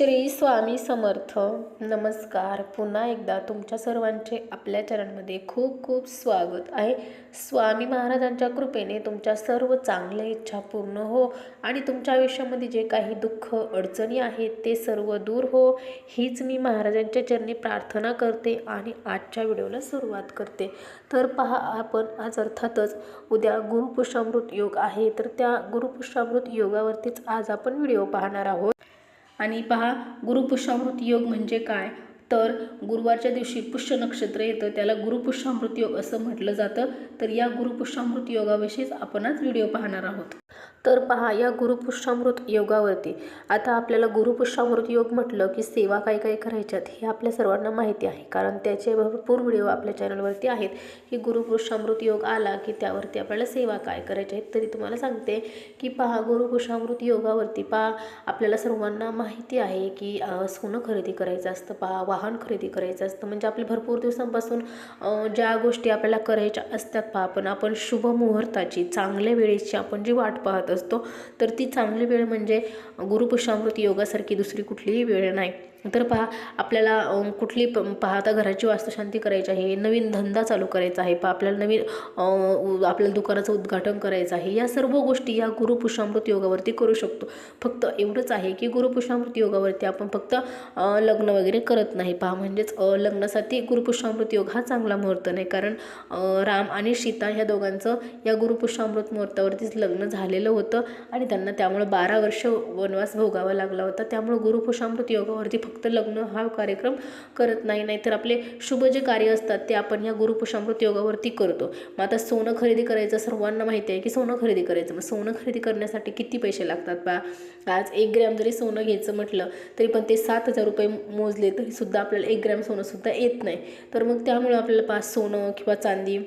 श्री स्वामी समर्थ. नमस्कार. पुन्हा एकदा तुमच्या सर्वांचे आपल्या चॅनलमध्ये खूप खूप स्वागत आहे. स्वामी महाराजांच्या कृपेने तुमच्या सर्व चांगल्या इच्छा पूर्ण हो आणि तुमच्या आयुष्यामध्ये जे काही दुःख अडचणी आहेत ते सर्व दूर हो. हीच मी महाराजांच्या चरणी प्रार्थना करते आणि आजच्या व्हिडिओला सुरुवात करते. तर पहा आपण आज अर्थातच उद्या गुरुपुष्यामृत योग आहे. तर त्या गुरुपुष्यामृत योगावरतीच आज आपण व्हिडिओ पाहणार आहोत. आणि पहा गुरुपुष्यामृत योग म्हणजे काय? तर गुरुवारच्या दिवशी पुष्य नक्षत्र येतं त्याला गुरुपुष्यामृत योग असं म्हटलं जातं. तर या गुरुपुष्यामृत योगाविषयीच आपण आज व्हिडिओ पाहणार आहोत. तर पहा या गुरुपुष्यामृत योगावरती. आता आपल्याला गुरुपुष्यामृत योग म्हटलं की सेवा काय काय करायच्यात हे आपल्या सर्वांना माहिती आहे. कारण त्याचे भरपूर व्हिडिओ आपल्या चॅनलवरती आहेत की गुरुपुष्यामृत योग आला की त्यावरती आपल्याला सेवा काय करायच्या आहेत तरी तुम्हाला सांगते की पहा गुरुपुष्यामृत योगावरती पहा आपल्याला सर्वांना माहिती आहे की सोनं खरेदी करायचं असतं पहा वाहन खरेदी करायचं असतं. म्हणजे आपले भरपूर दिवसांपासून ज्या गोष्टी आपल्याला करायच्या असतात पहा पण आपण शुभ मुहूर्ताची चांगल्या वेळेची आपण जी वाट पाहत असतो. तर ती चांगली वेळ म्हणजे गुरुपुष्यामृत योगासारखी दुसरी कुठलीही वेळ नाही. तर पहा आपल्याला कुठली प पाहता घराची वास्तुशांती करायची आहे नवीन धंदा चालू करायचा आहे पहा आपल्याला नवीन आपल्या आपल्याला दुकानाचं उद्घाटन करायचं आहे या सर्व गोष्टी या गुरुपुष्यामृत योगावरती करू शकतो. फक्त एवढंच आहे की गुरुपुष्यामृत योगावरती आपण फक्त लग्न वगैरे करत नाही पहा म्हणजेच लग्नासाठी गुरुपुष्यामृत योग हा चांगला मुहूर्त नाही. कारण राम आणि सीता ह्या दोघांचं या गुरुपुष्यामृत मुहूर्तावरतीच लग्न झालेलं होतं. होतं. आणि त्यांना त्यामुळं बारा वर्ष वनवास भोगावा लागला होता. त्यामुळं गुरुपुषामृत योगावरती फक्त लग्न हा कार्यक्रम करत नाही. नाहीतर आपले शुभ जे कार्य असतात ते आपण या गुरुपुषामृत योगावरती करतो. मग आता सोनं खरेदी करायचं सर्वांना माहिती आहे की सोनं खरेदी करायचं. मग सोनं खरेदी करण्यासाठी किती पैसे लागतात बा? आज एक ग्रॅम जरी सोनं घ्यायचं म्हटलं तरी पण ते सात हजार रुपये मोजले तरीसुद्धा आपल्याला एक ग्रॅम सोनंसुद्धा येत नाही. तर मग त्यामुळे आपल्याला पाच सोनं किंवा चांदी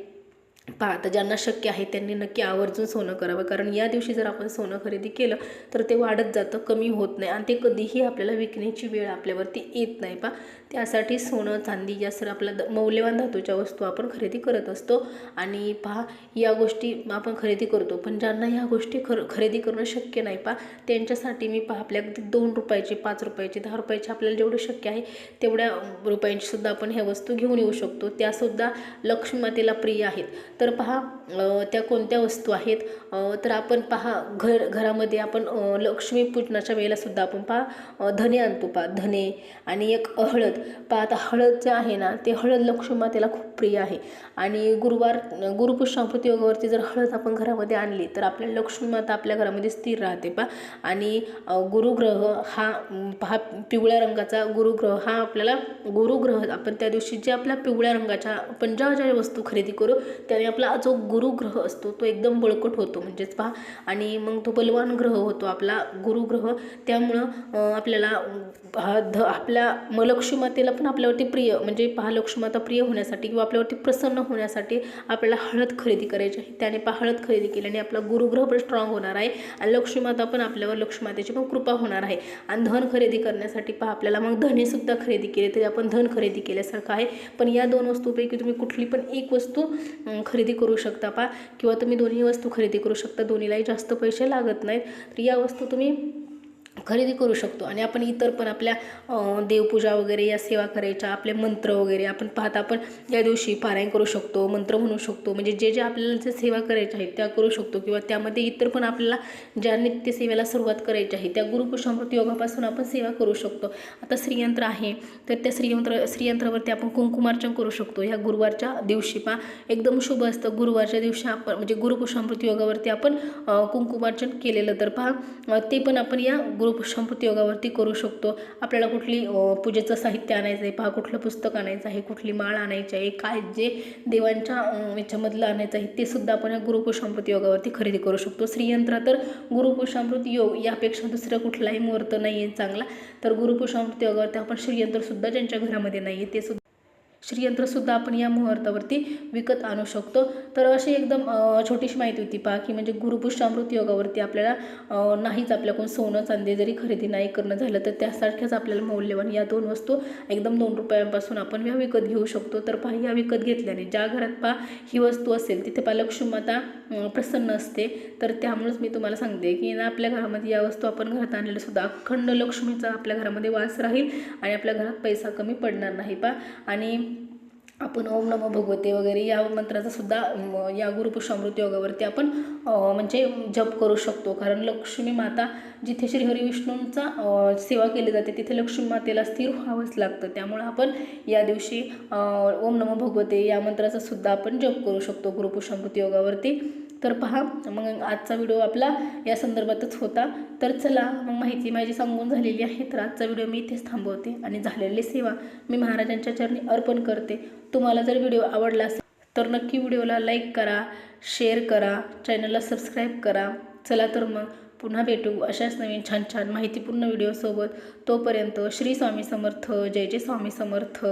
पाहता ज्यांना शक्य आहे त्यांनी नक्की आवर्जून सोनं करावं. कारण या दिवशी जर आपण सोनं खरेदी केलं तर ते वाढत जातं कमी होत नाही आणि ते कधीही आपल्याला विकण्याची वेळ आपल्यावरती येत नाही पा त्यासाठी सोनं चांदी या सर आपल्या द- मौल्यवान धातूच्या वस्तू आपण खरेदी करत असतो. आणि पहा या गोष्टी आपण खरेदी करतो पण ज्यांना ह्या गोष्टी खर खरेदी करणं शक्य नाही पा त्यांच्यासाठी मी पहा आपल्या अगदी दोन रुपयाची पाच रुपयाची दहा रुपयाची आपल्याला जेवढं शक्य आहे तेवढ्या रुपयांची सुद्धा आपण ह्या वस्तू घेऊन येऊ शकतो. त्यासुद्धा लक्ष्मीमातेला प्रिय आहेत. तर पहा त्या कोणत्या वस्तू आहेत? तर आपण पहा घर घरामध्ये आपण लक्ष्मीपूजनाच्या वेळेलासुद्धा आपण पहा धने आणतो पहा धने आणि एक हळद. पहा आता हळद जे आहे ना ते हळद लक्ष्मी मातेला खूप प्रिय आहे. आणि गुरुवार गुरुपुष्यामृत योगावरती जर हळद आपण घरामध्ये आणली तर आपल्या लक्ष्मी माता आपल्या घरामध्ये स्थिर राहते पहा. आणि गुरुग्रह हा पहा पिवळ्या रंगाचा गुरुग्रह हा आपल्याला गुरुग्रह आपण त्या दिवशी जे आपल्या पिवळ्या रंगाच्या आपण ज्या ज्या वस्तू खरेदी करू त्या आणि आपला जो गुरुग्रह असतो तो एकदम बळकट होतो म्हणजेच पहा. आणि मग तो बलवान ग्रह होतो आपला गुरुग्रह. त्यामुळं आपल्याला हा ध आपल्या म लक्ष्मी मातेला पण आपल्यावरती प्रिय म्हणजे पहा लक्ष्मी माता प्रिय होण्यासाठी किंवा आपल्यावरती प्रसन्न होण्यासाठी आपल्याला हळद खरेदी करायची आहे. त्याने पहा हळद खरेदी केल्याने आपला गुरुग्रह पण स्ट्रॉंग होणार आहे आणि लक्ष्मी माता पण आपल्यावर लक्ष्मी मातेची पण कृपा होणार आहे. आणि धन खरेदी करण्यासाठी पहा आपल्याला मग धनेसुद्धा खरेदी केले तरी आपण धन खरेदी केल्यासारखं आहे. पण या दोन वस्तूपैकी तुम्ही कुठली पण एक वस्तू ख खरेदी करू शकता पा किंवा तुम्ही दोन्ही वस्तू खरेदी करू शकता. दोन्हीलाही जास्त पैसे लागत नाहीत. तर या वस्तू तुम्ही खरेदी करू शकतो. आणि आपण इतर पण आपल्या देवपूजा वगैरे या सेवा करायच्या आपले मंत्र वगैरे आपण पाहता आपण या दिवशी पारायण करू शकतो मंत्र म्हणू शकतो. म्हणजे जे जे आपल्याला जे सेवा करायच्या आहेत त्या करू शकतो. किंवा त्यामध्ये इतर पण आपल्याला ज्या नित्यसेवेला सुरुवात करायची आहे त्या गुरुपुषामृत योगापासून आपण सेवा करू शकतो. आता श्रीयंत्र आहे तर त्या श्रीयंत्र श्रीयंत्रावरती आपण कुंकुमार्चन करू शकतो. ह्या गुरुवारच्या दिवशी पा एकदम शुभ असतं. गुरुवारच्या दिवशी आपण म्हणजे गुरुपुषामृत योगावरती आपण कुंकुमार्चन केलेलं तर पहा ते पण आपण या गुरुपुषामृत योगावरती करू शकतो. आपल्याला कुठली पूजेचं साहित्य आणायचं आहे पहा कुठलं पुस्तक आणायचं आहे कुठली माळ आणायची आहे काय जे देवांच्या याच्यामधलं आणायचं आहे ते सुद्धा आपण या गुरुपुषामृत योगावरती खरेदी करू शकतो. श्रीयंत्र तर गुरुपुषामृत योग यापेक्षा दुसरा कुठलाही मुहूर्त नाही आहे चांगला. तर गुरुपुषामृत योगावरती आपण श्रीयंत्रसुद्धा ज्यांच्या घरामध्ये नाही आहे ते सुद्धा श्रीयंत्रसुद्धा आपण या मुहूर्तावरती विकत आणू शकतो. तर अशी एकदम छोटीशी माहिती होती पहा की म्हणजे गुरुपुष्टामृत योगावरती आपल्याला नाहीच आपल्याकडून सोनं चांदी जरी खरेदी नाही करणं झालं तर त्यासारख्याच आपल्याला मौल्यवान या दोन वस्तू एकदम दोन रुपयांपासून आपण ह्या विकत घेऊ शकतो. तर पहा ह्या विकत घेतल्याने ज्या घरात पहा ही वस्तू असेल तिथे पहा लक्ष्मी माता प्रसन्न असते. तर त्यामुळेच मी तुम्हाला सांगते की ना आपल्या घरामध्ये या वस्तू आपण घरात आणलेल्या सुद्धा अखंड लक्ष्मीचा आपल्या घरामध्ये वास राहील आणि आपल्या घरात पैसा कमी पडणार नाही पा आणि आपण ओम नमो भगवते वगैरे या मंत्राचा सुद्धा या गुरुपुष्यामृत योगावरती आपण म्हणजे जप करू शकतो. कारण लक्ष्मी माता जिथे श्री हरी विष्णूंचा सेवा केली जाते तिथे लक्ष्मी मातेला स्थिर व्हावंच लागतं. त्यामुळं आपण या दिवशी ओम नमो भगवते या मंत्राचा सुद्धा आपण जप करू शकतो गुरुपुष्यामृत योगावरती. तर पहा मग आजचा व्हिडिओ आपला या संदर्भातच होता. तर चला मग माहिती माझी सांगून झालेली आहे. तर आजचा व्हिडिओ मी इथेच थांबवते आणि झालेली सेवा मी महाराजांच्या चरणी अर्पण करते. तुम्हाला जर व्हिडिओ आवडला असेल तर नक्की व्हिडिओला लाईक करा शेअर करा चॅनलला सबस्क्राईब करा. चला तर मग पुन्हा भेटू अशाच नवीन छान छान माहितीपूर्ण व्हिडिओसोबत. तोपर्यंत श्री स्वामी समर्थ जय जय स्वामी समर्थ.